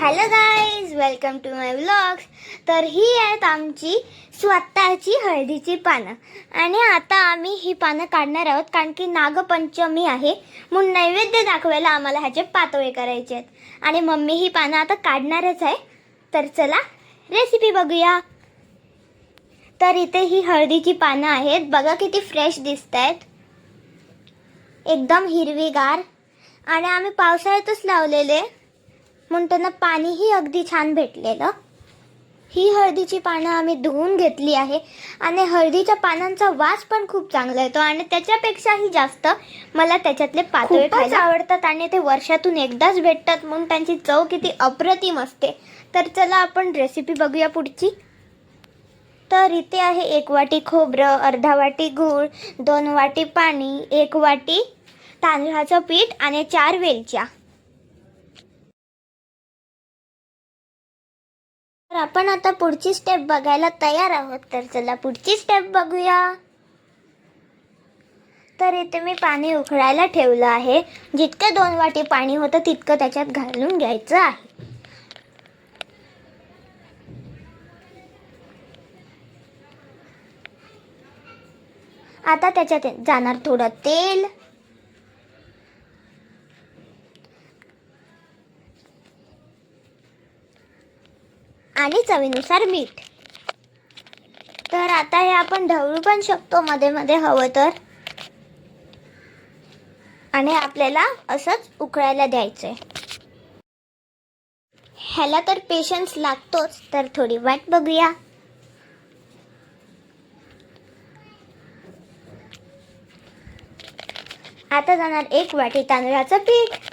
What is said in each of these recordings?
Hello guys welcome to my vlogs तर ही आहेत आमची स्वतःची हळदीची पानं. आणि आता आम्ही ही पानं काढणार आहोत कारण की नागपंचमी आहे. म्हणून नैवेद्य दाखवायला आम्हाला ह्याचे पातोळे करायचे आहेत. आणि मम्मी ही पानं आता काढणारच आहे. तर चला रेसिपी बघूया. तर इथे ही हळदीची पानं आहेत. बघा किती फ्रेश दिसत आहेत एकदम हिरवीगार. आणि आम्ही पावसाळ्यातच लावलेले. म्हणून त्यांना पाणीही अगदी छान भेटलेलं. ही हळदीची पानं आम्ही धुवून घेतली आहे आणि हळदीच्या पानांचा वास पण खूप चांगला येतो आणि त्याच्यापेक्षाही जास्त मला त्याच्यातले पातोळे खायला आवडतात आणि ते वर्षातून एकदाच भेटतात. म्हणून त्यांची चव किती अप्रतिम असते. तर चला आपण रेसिपी बघूया पुढची. तर इथे आहे एक वाटी खोबरं अर्धा वाटी गूळ दोन वाटी पाणी एक वाटी तांदळाचं पीठ आणि चार वेलच्या. तर आपण आता पुढची स्टेप बघायला तयार आहोत. तर चला पुढची स्टेप बघूया. तर इथे मी पाणी उकळायला ठेवलं आहे. जितकं दोन वाटी पाणी होतं तितकं त्याच्यात घालून घ्यायचं आहे. आता त्याच्यात जाणार थोडं तेल. आणि चवीनुसार मीठ. तर आता हे आपण ढवळू पण शकतो मध्ये मध्ये हवं तर. आणि आपल्याला असंच उकळायला द्यायचंय. ह्याला तर पेशन्स लागतोच तर थोडी वाट बघूया. आता जाणार एक वाटी तांदळाचं पीठ.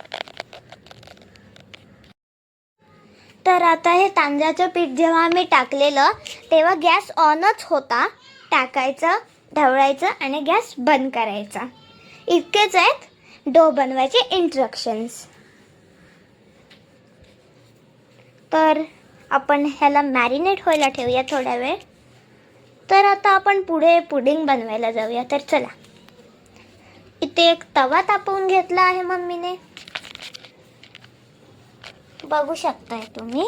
तर आता हे तांदळाचं पीठ जेव्हा आम्ही टाकलेलं तेव्हा गॅस ऑनच होता. टाकायचं ढवळायचं आणि गॅस बंद करायचा. इतकेच आहेत डो बनवायचे इन्स्ट्रक्शन्स तर आपण ह्याला मॅरिनेट व्हायला ठेवूया थोड्या वेळ. तर आता आपण पुढे पुडिंग बनवायला जाऊया. तर चला. इथे एक तवा तापवून घेतला आहे मम्मीने. बघू शकताय तुम्ही.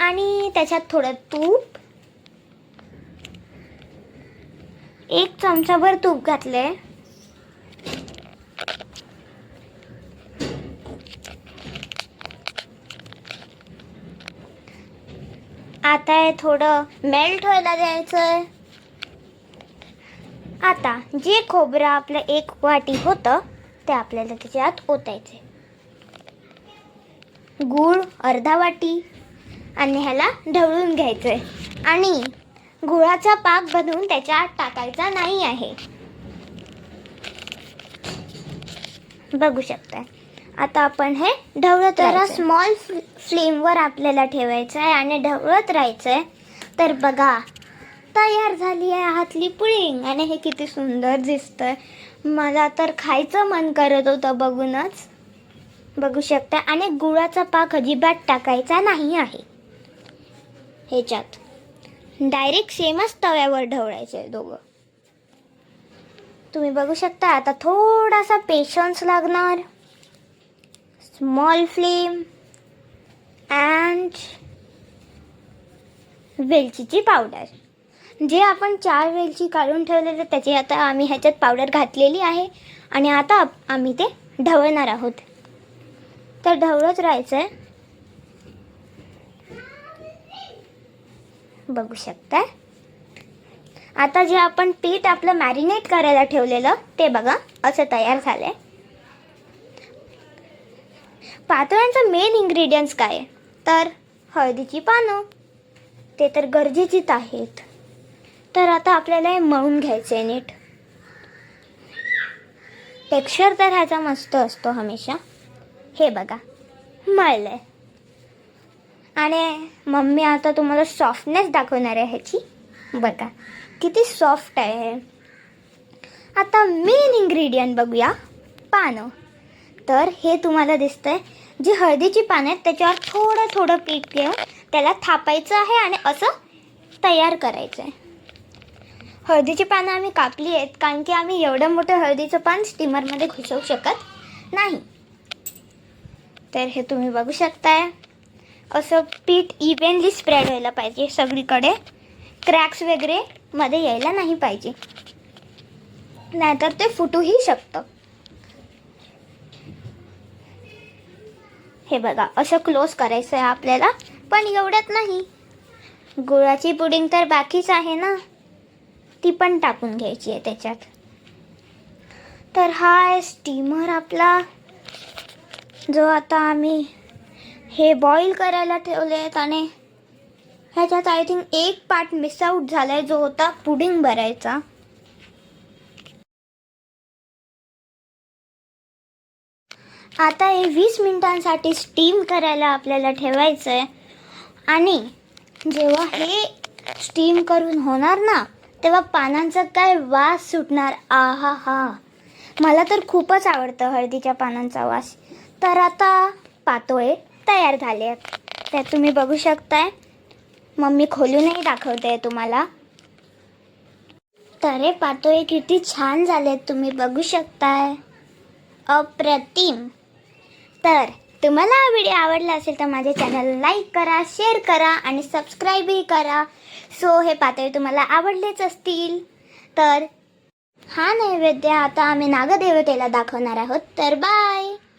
आणि त्याच्यात थोडं तूप. एक चमचाभर तूप घातले आता हे थोडं मेल्ट व्हायला द्यायचंय. आता जे खोबरं आपलं एक वाटी होतं ते आपल्याला त्याच्यात ओतायचे गूळ अर्धा वाटी आणि ह्याला ढवळून घ्यायचंय. आणि गुळाचा पाक बनवून त्याच्यात टाकायचा नाही आहे. बघू शकताय. आता आपण हे ढवळत जरा स्मॉल फ्लेमवर आपल्याला ठेवायचं आहे आणि ढवळत राहायचं आहे तर बघा तयार झाली आहे हातली पुडिंग आणि हे किती सुंदर दिसतंय. मला तर खायचं मन करत होतं बघूनच. बघू शकता. आणि गुळाचा पाक अजिबात टाकायचा नाही आहे. ह्याच्यात. डायरेक्ट सेमच तव्यावर ढवळायचं आहे दोघं. तुम्ही बघू शकता आता थोडासा पेशन्स लागणार. स्मॉल फ्लेम अँड वेलचीची पावडर जे आपण चार वेलची काढून ठेवलेले त्याची आता आम्ही ह्याच्यात पावडर घातलेली आहे. आणि आता आम्ही ते ढवळणार आहोत. तर ढवळत राहायचं आहे बघू शकता आता जे आपण पीठ आपलं मॅरिनेट करायला ठेवलेलं ते बघा असं तयार झालं आहे पातळ्यांचा मेन इन्ग्रेडियंट्स काय आहे? तर हळदीची पानं. ते तर गरजेचीच आहेत. तर आता आपल्याला हे मळून घ्यायचं आहे नीट. टेक्स्चर तर ह्याचा मस्त असतो हमेशा. हे बघा मळलंय. आणि मम्मी आता तुम्हाला सॉफ्टनेस दाखवणार आहे ह्याची. बघा किती सॉफ्ट आहे. आता मेन इन्ग्रेडियंट बघूया पानं. तर हे तुम्हाला दिसतंय जी हळदीची पानं आहेत त्याच्यावर थोडं थोडं पीठ घेऊन त्याला थापायचं आहे आणि असं तयार करायचं आहे हळदीची पानं आम्ही कापली आहेत कारण की आम्ही एवढं मोठं हळदीचं पान स्टीमरमध्ये घुसवू शकत नाही. तर हे तुम्ही बघू शकताय. असं पीठ इव्हनली स्प्रेड व्हायला पाहिजे सगळीकडे. क्रॅक्स वगैरे मध्ये यायला नाही पाहिजे. नाहीतर ते फुटूही शकतं. हे बघा असं क्लोज करायचं आहे आपल्याला पण एवढ्यात नाही. गुळाची पुडिंग तर बाकीच आहे ना. ती पण टाकून घ्यायची आहे त्याच्यात. तर हा आहे स्टीमर आपला. जो आता आम्ही हे बॉईल करायला ठेवले आहेत आणि ह्याच्यात आय थिंक एक पार्ट मिसआऊट झाला आहे जो होता पुडिंग भरायचा. आता हे वीस मिनिटांसाठी स्टीम करायला आपल्याला ठेवायचं आहे आणि जेव्हा हे स्टीम करून होणार ना तेव्हा पानांचा काय वास सुटणार? आहा हा मला तर खूपच आवडतं हळदीच्या पानांचा वास. तर आता पातोळे तयार झाले आहेत. त्या तुम्ही बघू शकताय. मम्मी खोलूनही दाखवते तुम्हाला. तर हे पातोळे किती छान झाले तुम्ही बघू शकताय. अप्रतिम. तर तुम्हाला हा व्हिडिओ आवडला असेल तर माझ्या चॅनल लाईक करा शेअर करा आणि सबस्क्राईबही करा. सो हे पातळी तुम्हाला आवडलेच असतील. तर हा नैवेद्य आता आम्ही नागदेवतेला दाखवणार आहोत. तर बाय